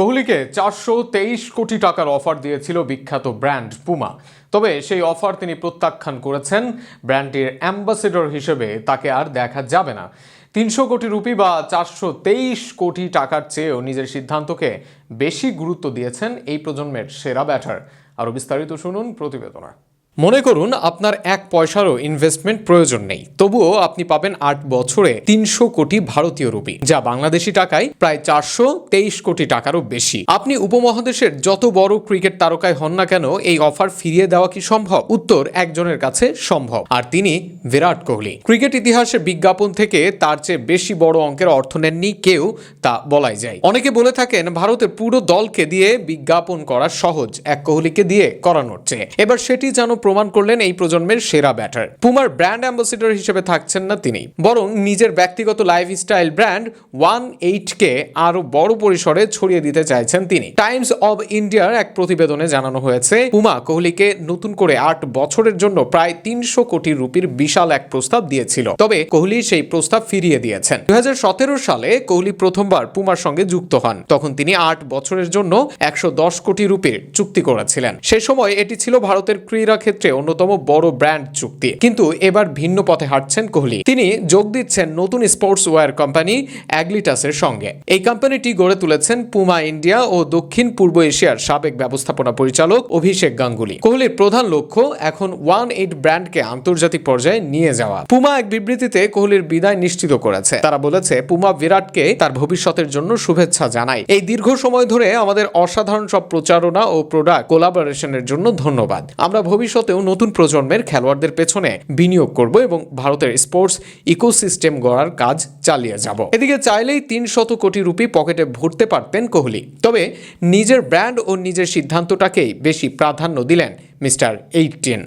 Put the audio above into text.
কোহলিকে চারশো তেইশ কোটি টাকার অফার দিয়েছিল বিখ্যাত ব্র্যান্ড পুমা। তবে সেই অফার তিনি প্রত্যাখ্যান করেছেন ব্র্যান্ডটির অ্যাম্বাসেডর হিসেবে, তাকে আর দেখা যাবে না। তিনশো কোটি রুপি বা চারশো তেইশ কোটি টাকার চেয়েও নিজের সিদ্ধান্তকে বেশি গুরুত্ব দিয়েছেন এই প্রজন্মের সেরা ব্যাটার। আরও বিস্তারিত শুনুন প্রতিবেদনা মনে করুন, আপনার এক পয়সারও ইনভেস্টমেন্ট প্রয়োজন নেই। তবুও আপনি পাবেন আট বছরে তিনশো কোটি ভারতীয় রুপি, যা বাংলাদেশি টাকায় প্রায় চারশো তেইশ কোটি টাকারও বেশি। আপনি উপমহাদেশের যত বড় ক্রিকেট তারকায় হন না কেন, এই অফার ফিরিয়ে দেওয়া কি সম্ভব? উত্তর, একজনের কাছে সম্ভব। আর তিনি বিরাট কোহলি। ক্রিকেট ইতিহাসে বিজ্ঞাপন থেকে তার চেয়ে বেশি বড় অঙ্কের অর্থ নেননি কেউ, তা বলাই যায়। অনেকে বলে থাকেন, ভারতের পুরো দলকে দিয়ে বিজ্ঞাপন করা সহজ, এক কোহলিকে দিয়ে করানোর চেয়ে। এবার সেটি যেন প্রমাণ করলেন এই প্রজন্মের সেরা ব্যাটার। পুমার ব্র্যান্ড অ্যাম্বাসিডর হিসেবে থাকছেন না তিনি। বরং নিজের ব্যক্তিগত লাইফস্টাইল ব্র্যান্ড ওয়ান এইটকে আরও বড় পরিসরে ছড়িয়ে দিতে চাইছেন তিনি। টাইমস অব ইন্ডিয়ার এক প্রতিবেদনে জানানো হয়েছে পুমা কোহলিকে নতুন করে আট বছরের জন্য প্রায় তিনশো কোটি রুপির বিশাল এক প্রস্তাব দিয়েছিল। তবে কোহলি সেই প্রস্তাব ফিরিয়ে দিয়েছেন। দুই হাজার সতেরো সালে কোহলি প্রথমবার পুমার সঙ্গে যুক্ত হন। তখন তিনি আট বছরের জন্য একশো দশ কোটি রুপির চুক্তি করেছিলেন। সে সময় এটি ছিল ভারতের ক্রীড়া ক্ষেত্রে অন্যতম বড় ব্র্যান্ড চুক্তি। কিন্তু এবার ভিন্ন পথে হাঁটছেন কোহলি। তিনি যোগ দিচ্ছেন নতুন স্পোর্টস ওয়্যার কোম্পানি অ্যাগ্লিটাসের সঙ্গে। এই কোম্পানিটি গড়ে তুলেছেন পুমা ইন্ডিয়া ও দক্ষিণ পূর্ব এশিয়ার সাবেক ব্যবস্থাপনা পরিচালক অভিষেক গাঙ্গুলি। কোহলির প্রধান লক্ষ্য এখন ওয়ান এইট ব্র্যান্ডকে আন্তর্জাতিক পর্যায়ে নিয়ে যাওয়া। পুমা এক বিবৃতিতে কোহলির বিদায় নিশ্চিত করেছে। তারা বলেছে, পুমা বিরাটকে তার ভবিষ্যতের জন্য শুভেচ্ছা জানায় এই দীর্ঘ সময় ধরে আমাদের অসাধারণ সব প্রচারণা ও প্রোডাক্ট কোলাবোরেশনের জন্য ধন্যবাদ। আমরা ভবিষ্যতেও নতুন প্রজন্মের খেলোয়াড়দের পেছনে বিনিয়োগ করব এবং ভারতের স্পোর্টস ইকোসিস্টেম গড়ার কাজ চালিয়ে যাব। এদিকে চাইলেই তিন শত কোটি রুপি পকেটে ভরতে পারতেন কোহলি। তবে নিজের ব্র্যান্ড ও নিজের সিদ্ধান্তটাকেই বেশি প্রাধান্য দিলেন মিস্টার এইটিন।